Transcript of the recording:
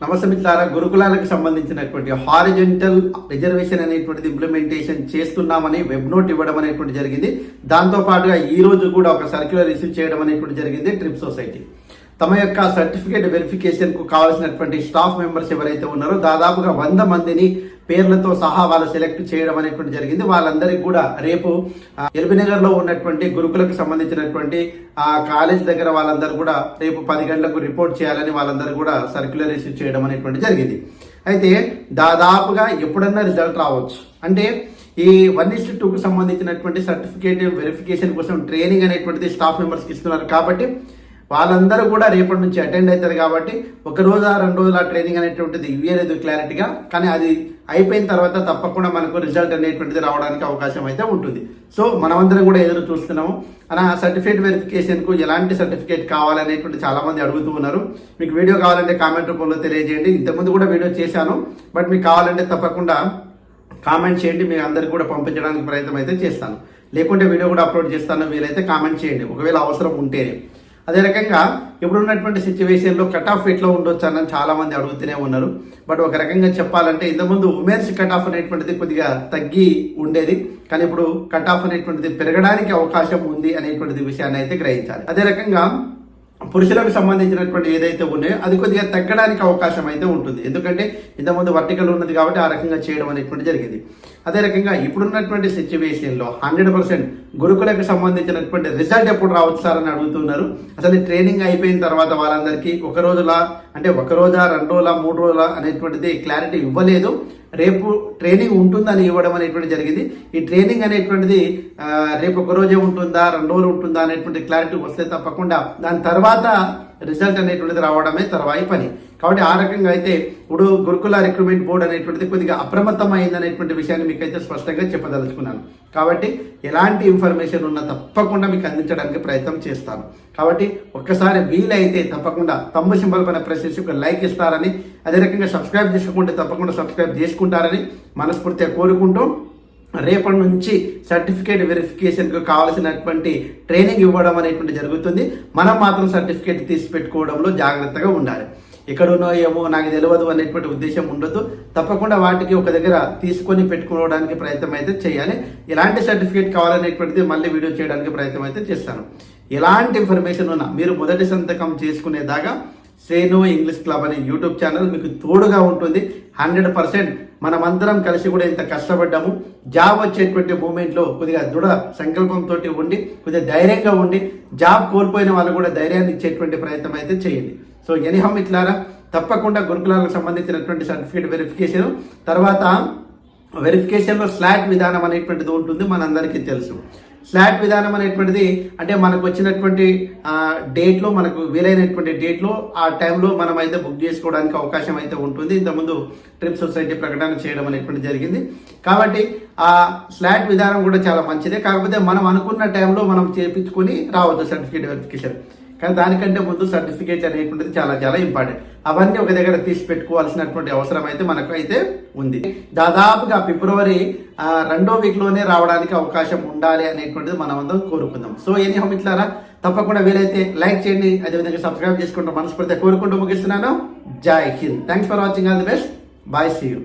నమస్తే మిత్రులారా గురుకులాలకు సంబంధించినటువంటి హారిజెంటల్ రిజర్వేషన్ అనేటువంటిది ఇంప్లిమెంటేషన్ చేస్తున్నామని వెబ్ నోట్ ఇవ్వడం అనేటువంటి జరిగింది. దాంతో పాటుగా ఈ రోజు కూడా ఒక సర్క్యులర్ ఇష్యూ చేయడం అనేటువంటి జరిగింది ట్రిప్ సొసైటీ తమ యొక్క సర్టిఫికేట్ వెరిఫికేషన్కు కావాల్సినటువంటి స్టాఫ్ మెంబర్స్ ఎవరైతే ఉన్నారో దాదాపుగా వంద మందిని పేర్లతో సహా వాళ్ళు సెలెక్ట్ చేయడం అనేటువంటి జరిగింది. వాళ్ళందరికీ కూడా రేపు ఆ, ఎల్బీనగర్లో ఉన్నటువంటి గురుకులకు సంబంధించినటువంటి ఆ కాలేజ్ దగ్గర వాళ్ళందరూ కూడా రేపు పది గంటలకు రిపోర్ట్ చేయాలని వాళ్ళందరూ కూడా సర్క్యులర్ ఇష్యూ చేయడం అనేటువంటి జరిగింది. అయితే దాదాపుగా ఎప్పుడన్నా రిజల్ట్ రావచ్చు. అంటే ఈ వన్ ఇస్ టూకు సంబంధించినటువంటి సర్టిఫికేట్ వెరిఫికేషన్ కోసం ట్రైనింగ్ అనేటువంటిది స్టాఫ్ మెంబర్స్కి ఇస్తున్నారు కాబట్టి వాళ్ళందరూ కూడా రేపటి నుంచి అటెండ్ అవుతారు కాబట్టి ఒక రోజా రెండు రోజుల ట్రైనింగ్ అనేటువంటిది ఇవ్వలేదు క్లారిటీగా కానీ అది అయిపోయిన తర్వాత తప్పకుండా మనకు రిజల్ట్ అనేటువంటిది రావడానికి అవకాశం అయితే ఉంటుంది. సో మనమందరం కూడా ఎదురు చూస్తున్నాము. అలా సర్టిఫికేట్ వెరిఫికేషన్కు ఎలాంటి సర్టిఫికేట్ కావాలనేటువంటి చాలామంది అడుగుతూ ఉన్నారు. మీకు వీడియో కావాలంటే కామెంట్ రూపంలో తెలియజేయండి. ఇంతకుముందు కూడా వీడియో చేశాను. బట్ మీకు కావాలంటే తప్పకుండా కామెంట్ చేయండి. మీ అందరికి కూడా పంపించడానికి ప్రయత్నం అయితే చేస్తాను. లేకుంటే వీడియో కూడా అప్లోడ్ చేస్తాను. వీలైతే కామెంట్ చేయండి. ఒకవేళ అవసరం ఉంటేనే. అదే రకంగా ఇప్పుడున్నటువంటి సిచ్యువేషన్లో కట్ ఆఫ్ ఎట్లా ఉండొచ్చు అని చాలామంది అడుగుతూనే ఉన్నారు. బట్ ఒక రకంగా చెప్పాలంటే ఇంతకుముందు ఉమెన్స్ కట్ ఆఫ్ అనేటువంటిది కొద్దిగా తగ్గి ఉండేది. కానీ ఇప్పుడు కట్ ఆఫ్ అనేటువంటిది పెరగడానికి అవకాశం ఉంది అనేటువంటిది విషయాన్ని అయితే గ్రహించాలి. అదే రకంగా పురుషులకు సంబంధించినటువంటి ఏదైతే ఉన్నాయో అది కొద్దిగా తగ్గడానికి అవకాశం అయితే ఉంటుంది. ఎందుకంటే ఇంతకుముందు వర్టికల్ ఉన్నది కాబట్టి ఆ రకంగా చేయడం అనేటువంటి జరిగింది. అదే రకంగా ఇప్పుడున్నటువంటి సిచ్యువేషన్లో హండ్రెడ్ పర్సెంట్ గురుకులకు సంబంధించినటువంటి రిజల్ట్ ఎప్పుడు రావచ్చు సార్ అని అడుగుతున్నారు. అసలు ఈ ట్రైనింగ్ అయిపోయిన తర్వాత వాళ్ళందరికీ ఒక రోజులా అంటే ఒక రోజా రెండు రోజుల మూడు రోజుల అనేటువంటిది క్లారిటీ ఇవ్వలేదు. రేపు ట్రైనింగ్ ఉంటుందని ఇవ్వడం అనేటువంటి జరిగింది. ఈ ట్రైనింగ్ అనేటువంటిది రేపు ఒక రోజే ఉంటుందా రెండు రోజులు ఉంటుందా అనేటువంటి క్లారిటీ వస్తే తప్పకుండా దాని తర్వాత రిజల్ట్ అనేటువంటిది రావడమే తర్వాయి పని. కాబట్టి ఆ రకంగా అయితే ఇప్పుడు గురుకుల రిక్రూట్మెంట్ బోర్డు అనేటువంటిది కొద్దిగా అప్రమత్తం అనేటువంటి విషయాన్ని మీకు అయితే స్పష్టంగా చెప్పదలుచుకున్నాను. కాబట్టి ఎలాంటి ఇన్ఫర్మేషన్ ఉన్నా తప్పకుండా మీకు అందించడానికి ప్రయత్నం చేస్తాను. కాబట్టి ఒక్కసారి వీలైతే తప్పకుండా తమ్ము సింబల్ పైన ప్రెస్ చేసి ఒక లైక్ ఇస్తారని అదే రకంగా సబ్స్క్రైబ్ చేసుకుంటే తప్పకుండా సబ్స్క్రైబ్ చేసుకుంటారని మనస్ఫూర్తిగా కోరుకుంటూ రేపటి నుంచి సర్టిఫికేట్ వెరిఫికేషన్కు కావాల్సినటువంటి ట్రైనింగ్ ఇవ్వడం అనేటువంటి జరుగుతుంది. మనం మాత్రం సర్టిఫికేట్ తీసి పెట్టుకోవడంలో జాగ్రత్తగా ఉండాలి. ఎక్కడున్నో ఏమో నాకు తెలియదు అనేటువంటి ఉద్దేశం ఉండదు తప్పకుండా వాటికి ఒక దగ్గర తీసుకొని పెట్టుకోవడానికి ప్రయత్నం అయితే చేయాలి. ఎలాంటి సర్టిఫికేట్ కావాలనేటువంటిది మళ్ళీ వీడియో చేయడానికి ప్రయత్నం అయితే చేస్తాను. ఎలాంటి ఇన్ఫర్మేషన్ ఉన్నా మీరు మొదటి సంతకం చేసుకునేదాకా శ్రేణు ఇంగ్లీష్ క్లబ్ అనే యూట్యూబ్ ఛానల్ మీకు తోడుగా ఉంటుంది. హండ్రెడ్ పర్సెంట్ మనమందరం కలిసి కూడా ఇంత కష్టపడ్డాము. జాబ్ వచ్చేటువంటి మూమెంట్లో కొద్దిగా దృఢ సంకల్పంతో ఉండి కొద్దిగా ధైర్యంగా ఉండి జాబ్ కోల్పోయిన వాళ్ళు కూడా ధైర్యాన్ని ఇచ్చేటువంటి ప్రయత్నం అయితే చేయండి. సో ఎనిహమ్ ఇట్లారా తప్పకుండా గురుకులాలకు సంబంధించినటువంటి సర్టిఫికేట్ వెరిఫికేషన్ తర్వాత వెరిఫికేషన్లో స్లాట్ విధానం అనేటువంటిది ఉంటుంది మనందరికీ తెలుసు. స్లాట్ విధానం అనేటువంటిది అంటే మనకు వచ్చినటువంటి డేట్లో మనకు వీలైనటువంటి డేట్లో ఆ టైంలో మనం అయితే బుక్ చేసుకోవడానికి అవకాశం అయితే ఉంటుంది. ఇంతకుముందు ట్రిప్ సొసైటీ ప్రకటన చేయడం అనేటువంటి జరిగింది. కాబట్టి ఆ స్లాట్ విధానం కూడా చాలా మంచిదే. కాకపోతే మనం అనుకున్న టైంలో మనం చేపించుకొని రావద్దు సర్టిఫికేట్ వెరిఫికేషన్. కానీ దానికంటే ముందు సర్టిఫికేట్ అనేటువంటిది చాలా చాలా ఇంపార్టెంట్. అవన్నీ ఒక దగ్గర తీసి పెట్టుకోవాల్సినటువంటి అవసరం అయితే మనకు అయితే ఉంది. దాదాపుగా ఫిబ్రవరి రెండో వీక్లోనే రావడానికి అవకాశం ఉండాలి అనేటువంటిది మనం అందరం కోరుకుందాం. సో ఎనీ హోమిట్లారా తప్పకుండా వీలైతే లైక్ చేయండి అదేవిధంగా సబ్స్క్రైబ్ చేసుకుంటూ మనస్ఫూర్తిగా కోరుకుంటూ ముగిస్తున్నాను. జై Hind. Thanks for watching all the best bye see you